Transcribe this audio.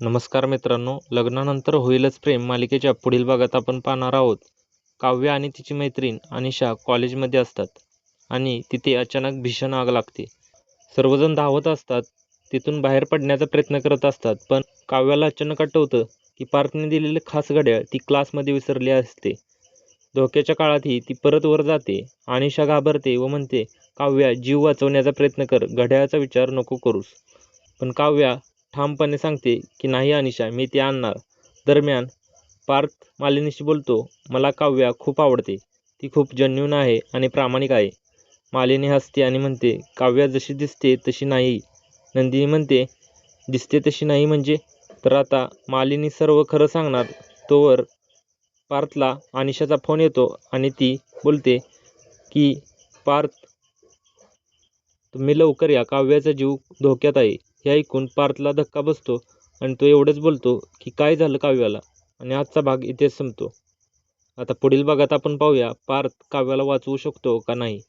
नमस्कार मित्रांनो लग्नानंतर होईलच प्रेम मालिकेच्या पुढील भागात आपण पाहणार आहोत. काव्या आणि तिची मैत्रीण अनिशा कॉलेजमध्ये असतात आणि तिथे अचानक भीषण आग लागते. सर्वजण धावत असतात तिथून बाहेर पडण्याचा प्रयत्न करत असतात पण काव्याला अचानक आठवतं की पार्थने दिलेले खास घड्याळ ती क्लासमध्ये विसरली असते. धोक्याच्या काळातही ती परत वर जाते अनिशा घाबरते व म्हणते काव्या जीव वाचवण्याचा प्रयत्न कर घड्याळाचा विचार नको करूस. पण काव्या ठामपणे सांगते की नाही अनिशा मी ते आणणार. दरम्यान पार्थ मालिनीशी बोलतो मला काव्या खूप आवडते. ती खूप जन्यून आहे आणि प्रामाणिक आहे. मालिनी हसते आणि म्हणते काव्या जशी दिसते तशी नाही. नंदिनी म्हणते दिसते तशी नाही म्हणजे? तर आता मालिनी सर्व खरं सांगणार तोवर पार्थला अनिशाचा फोन येतो आणि ती बोलते की पार्थ तुम्ही लवकर या काव्याचा जीव धोक्यात आहे. हे ऐकून पार्थला धक्का बसतो आणि तो एवढंच बोलतो की काय झालं काव्याला? आणि आजचा भाग इथेच संपतो. आता पुढील भागात आपण पाहूया पार्थ काव्याला वाचवू शकतो का नाही.